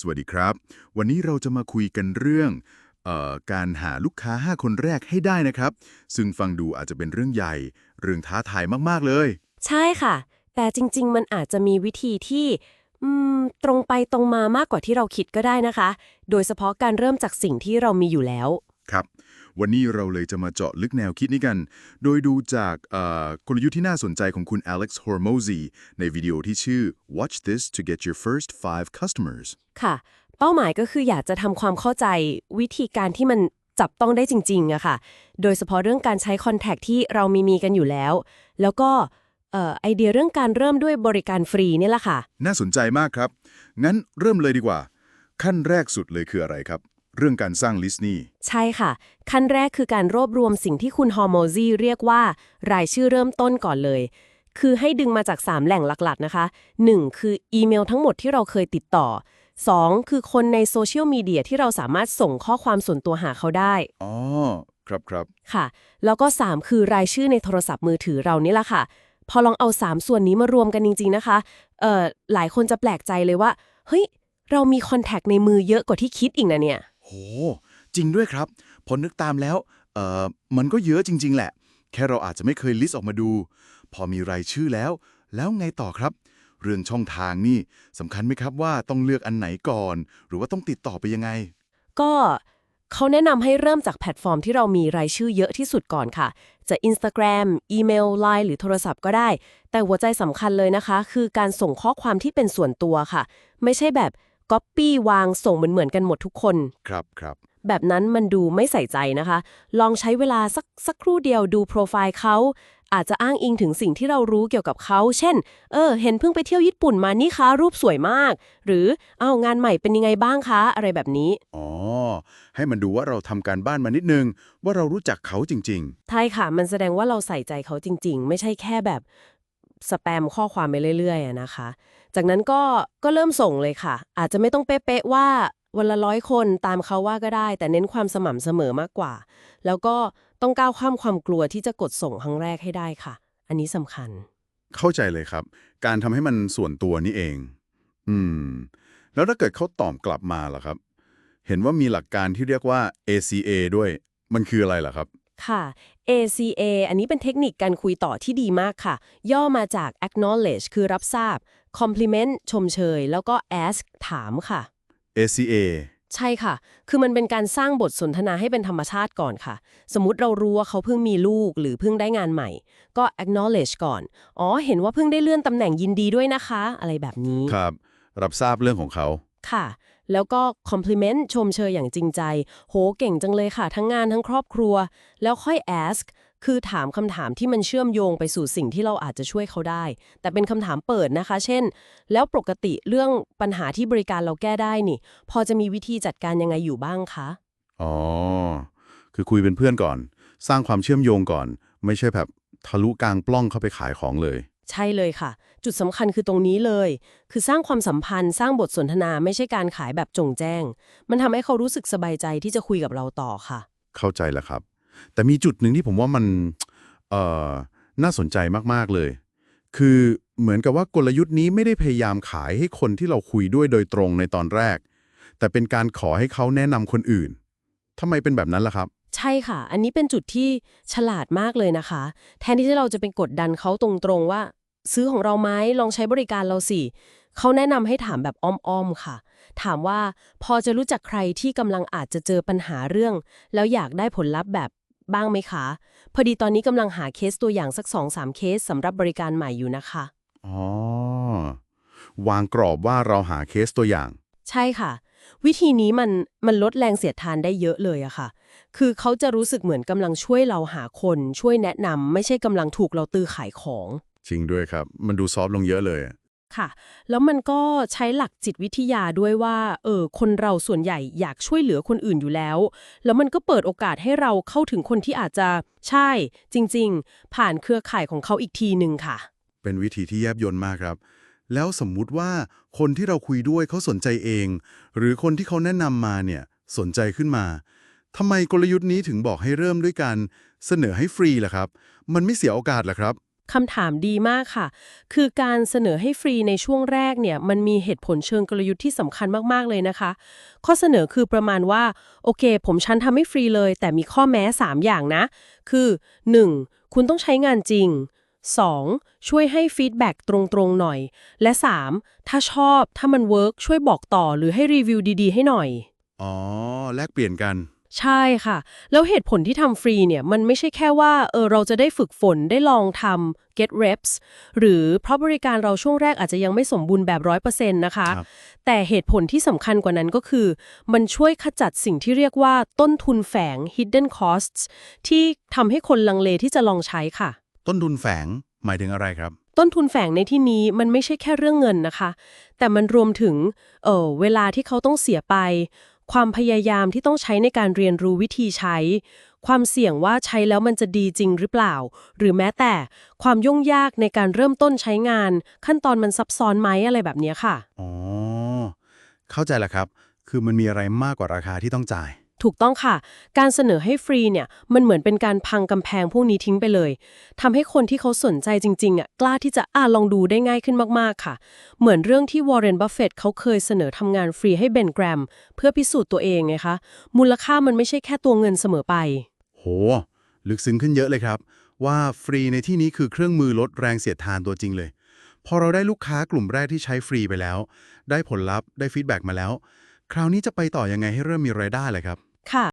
สวัสดีครับ วันนี้เราจะมาคุยกันเรื่องเออการหาลูกค้า 5 คนแรกให้ได้นะครับ ซึ่งฟังดูอาจจะเป็นเรื่องใหญ่ เรื่องท้าทายมาก ๆ เลย ใช่ค่ะ แต่จริง ๆ มันอาจจะมีวิธีที่อืมตรงไปตรงมามากกว่าที่เราคิดก็ได้นะคะ โดยเฉพาะการเริ่มจากสิ่งที่เรามีอยู่แล้ว ครับ วันนี้เราเลยจะมาเจาะลึกแนวคิดนี้กัน โดยดูจากเอ่อกลยุทธ์ที่น่าสนใจของคุณ Alex Hormozy ในวิดีโอที่ชื่อ Watch this to get your first five customers ค่ะ เป้าหมายก็คืออยากจะทำความเข้าใจวิธีการที่มันจับต้องได้จริงๆอะค่ะ โดยเฉพาะเรื่องการใช้คอนแทคที่เรามีมีกันอยู่แล้ว แล้วก็เอ่อไอเดียเรื่องการเริ่มด้วยบริการฟรีนี่แหละค่ะ น่าสนใจมากครับ งั้นเริ่มเลยดีกว่า ขั้นแรกสุดเลยคืออะไรครับ เรื่องการสร้างลิสต์นี่ ใช่ค่ะ ขั้นแรกคือการรวบรวมสิ่งที่คุณฮอร์โมซีเรียกว่า รายชื่อเริ่มต้นก่อนเลย คือให้ดึงมาจาก 3 แหล่งหลักๆนะคะ 1. คืออีเมลทั้งหมดที่เราเคยติดต่อ 2. คือคนในโซเชียลมีเดียที่เราสามารถส่งข้อความส่วนตัวหาเขาได้ อ๋อ ครับครับค่ะ แล้วก็ 3 คือรายชื่อในโทรศัพท์มือถือเรานี่แหละค่ะ พอลองเอา 3 ส่วนนี้มารวมกันจริง ๆ นะคะ เอ่อ หลายคนจะแปลกใจเลยว่า เฮ้ย เรามีคอนแทคในมือเยอะกว่าที่คิดอีกนะเนี่ย โห จริงด้วยครับพอนึกตามแล้วเอ่อมันก็เยอะจริง ๆ แหละ แค่เราอาจจะไม่เคยลิสต์ออกมาดู พอมีรายชื่อแล้ว แล้วไงต่อครับ เรื่องช่องทางนี่สำคัญไหมครับว่าต้องเลือกอันไหนก่อน หรือว่าต้องติดต่อไปยังไง ก็เขาแนะนำให้เริ่มจากแพลตฟอร์มที่เรามีรายชื่อเยอะที่สุดก่อนค่ะ จะ Instagram อีเมล Line หรือโทรศัพท์ก็ได้ แต่หัวใจสำคัญเลยนะคะ คือการส่งข้อความที่เป็นส่วนตัวค่ะ ไม่ใช่แบบ Copy วางส่งเหมือนๆกันหมดทุกคน ครับครับ แบบนั้นมันดูไม่ใส่ใจนะคะ ลองใช้เวลาสักสักครู่เดียวดูโปรไฟล์เขาอาจจะอ้างอิงถึงสิ่งที่เรารู้เกี่ยวกับเขา เช่น เออ เห็นเพิ่งไปเที่ยวญี่ปุ่นมานี่คะรูปสวยมาก หรือ เอางานใหม่เป็นยังไงบ้างคะ อะไรแบบนี้ อ๋อ ให้มันดูว่าเราทำการบ้านมานิดนึง ว่าเรารู้จักเขาจริงใช่ค่ะ มันแสดงว่าเราใส่ใจเขาจริง ๆ ไม่ใช่แค่แบบสแปมข้อความไปเรื่อยๆอะนะคะ จากนั้นก็ก็เริ่มส่งเลยค่ะ อาจจะไม่ต้องเป๊ะๆว่าวันละร้อยคนตามเขาว่าก็ได้ แต่เน้นความสม่ำเสมอมากกว่า แล้วก็ต้องก้าวข้ามความกลัวที่จะกดส่งครั้งแรกให้ได้ค่ะ อันนี้สำคัญๆเข้าใจเลยครับ การทำให้มันส่วนตัวนี่เอง อืม แล้วถ้าเกิดเขาตอบกลับมาล่ะครับ เห็นว่ามีหลักการที่เรียกว่า ACA ด้วย มันคืออะไรล่ะครับ ค่ะ ACA อันนี้เป็นเทคนิคการคุยต่อที่ดีมากค่ะ ย่อมาจาก acknowledge คือรับทราบ compliment ชมเชย แล้วก็ ask ถามค่ะ ACA ใช่ค่ะ คือมันเป็นการสร้างบทสนทนาให้เป็นธรรมชาติก่อนค่ะ สมมติเรารู้ว่าเขาเพิ่งมีลูกหรือเพิ่งได้งานใหม่ ก็ acknowledge ก่อน อ๋อ เห็นว่าเพิ่งได้เลื่อนตำแหน่งยินดีด้วยนะคะ อะไรแบบนี้ ครับ รับทราบเรื่องของเขา ค่ะ แล้วก็ compliment ชมเชยอย่างจริงใจ โหเก่งจังเลยค่ะ ทั้งงานทั้งครอบครัว แล้วค่อย ask คือถามคำถามที่มันเชื่อมโยงไปสู่สิ่งที่เราอาจจะช่วยเขาได้ แต่เป็นคำถามเปิดนะคะ เช่น แล้วปกติเรื่องปัญหาที่บริการเราแก้ได้นี่ พอจะมีวิธีจัดการยังไงอยู่บ้างคะ อ๋อ คือคุยเป็นเพื่อนก่อน สร้างความเชื่อมโยงก่อน ไม่ใช่แบบทะลุกลางปล้องเข้าไปขายของเลย ใช่เลยค่ะ จุดสำคัญคือตรงนี้เลย คือสร้างความสัมพันธ์ สร้างบทสนทนาไม่ใช่การขายแบบจงแจ้ง มันทำให้เขารู้สึกสบายใจที่จะคุยกับเราต่อค่ะ เข้าใจแล้วครับ แต่มีจุดหนึ่งที่ผมว่ามันเอ่อน่าสนใจมากๆเลย คือเหมือนกับว่ากลยุทธ์นี้ไม่ได้พยายามขายให้คนที่เราคุยด้วยโดยตรงในตอนแรก แต่เป็นการขอให้เขาแนะนำคนอื่นทำไมเป็นแบบนั้นล่ะครับ ใช่ค่ะ อันนี้เป็นจุดที่ฉลาดมากเลยนะคะ แทนที่เราจะเป็นกดดันเขาตรงๆว่า ซื้อของเราไหมลองใช้บริการเราสิเขาแนะนำให้ถามแบบอ้อมๆค่ะ ถามว่าพอจะรู้จักใครที่กำลังอาจจะเจอปัญหาเรื่อง แล้วอยากได้ผลลัพธ์แบบบ้างไหมคะ พอดีตอนนี้กำลังหาเคสตัวอย่างสัก2-3เคสสำหรับบริการใหม่อยู่นะคะ อ๋อ วางกรอบว่าเราหาเคสตัวอย่าง ใช่ค่ะ วิธีนี้มันมันลดแรงเสียดทานได้เยอะเลยอะค่ะ คือเขาจะรู้สึกเหมือนกำลังช่วยเราหาคน ช่วยแนะนำไม่ใช่กำลังถูกเราตือขายของ จริงด้วยครับ มันดูซอฟต์ลงเยอะเลยค่ะ แล้วมันก็ใช้หลักจิตวิทยาด้วยว่าเออคนเราส่วนใหญ่อยากช่วยเหลือคนอื่นอยู่แล้ว แล้วมันก็เปิดโอกาสให้เราเข้าถึงคนที่อาจจะใช่ จริง ๆ ผ่านเครือข่ายของเขาอีกทีหนึ่งค่ะ เป็นวิธีที่แยบยลมากครับ แล้วสมมุติว่าคนที่เราคุยด้วยเขาสนใจเอง หรือคนที่เขาแนะนำมาเนี่ยสนใจขึ้นมาทำไมกลยุทธ์นี้ถึงบอกให้เริ่มด้วยการเสนอให้ฟรีล่ะครับ มันไม่เสียโอกาสเหรอครับคำถามดีมากค่ะ คือการเสนอให้ฟรีในช่วงแรกเนี่ย มันมีเหตุผลเชิงกลยุทธ์ที่สำคัญมาก ๆ เลยนะคะ ข้อเสนอคือประมาณว่า โอเค ผมฉันทำให้ฟรีเลย แต่มีข้อแม้ 3 อย่างนะ คือ 1. คุณต้องใช้งานจริง 2. ช่วยให้ฟีดแบ็กตรงๆหน่อย และ 3. ถ้าชอบถ้ามันเวิร์กช่วยบอกต่อหรือให้รีวิวดีๆ ให้หน่อย อ๋อ แลกเปลี่ยนกัน ใช่ค่ะ แล้วเหตุผลที่ทำฟรีเนี่ย มันไม่ใช่แค่ว่าเออเราจะได้ฝึกฝนได้ลองทำ get reps หรือเพราะบริการเราช่วงแรกอาจจะยังไม่สมบูรณ์แบบ100%นะคะครับแต่เหตุผลที่สำคัญกว่านั้นก็คือ มันช่วยขจัดสิ่งที่เรียกว่าต้นทุนแฝง hidden costs ที่ทำให้คนลังเลที่จะลองใช้ค่ะ ต้นทุนแฝงหมายถึงอะไรครับ ต้นทุนแฝงในที่นี้มันไม่ใช่แค่เรื่องเงินนะคะ แต่มันรวมถึงเออเวลาที่เขาต้องเสียไป ความพยายามที่ต้องใช้ในการเรียนรู้วิธีใช้ ความเสี่ยงว่าใช้แล้วมันจะดีจริงหรือเปล่า หรือแม้แต่ความยุ่งยากในการเริ่มต้นใช้งาน ขั้นตอนมันซับซ้อนไหมอะไรแบบเนี้ยค่ะอ๋อเข้าใจแล้วครับ คือมันมีอะไรมากกว่าราคาที่ต้องจ่าย ถูกต้องค่ะ การเสนอให้ฟรีเนี่ยมันเหมือนเป็นการพังกำแพงพวกนี้ทิ้งไปเลยทำให้คนที่เขาสนใจจริงๆอะกล้าที่จะอ่าลองดูได้ง่ายขึ้นมากๆค่ะ เหมือนเรื่องที่วอร์เรนบัฟเฟตเขาเคยเสนอทำงานฟรีให้เบนแกรม เพื่อพิสูจน์ตัวเองไงคะ มูลค่ามันไม่ใช่แค่ตัวเงินเสมอไป โห ลึกซึ้งขึ้นเยอะเลยครับ ว่าฟรีในที่นี้คือเครื่องมือลดแรงเสียดทานตัวจริงเลย พอเราได้ลูกค้ากลุ่มแรกที่ใช้ฟรีไปแล้ว ได้ผลลัพธ์ได้ฟีดแบ็กมาแล้ว คราวนี้จะไปต่อยังไงให้เริ่มมีรายได้เลยครับ ค่ะ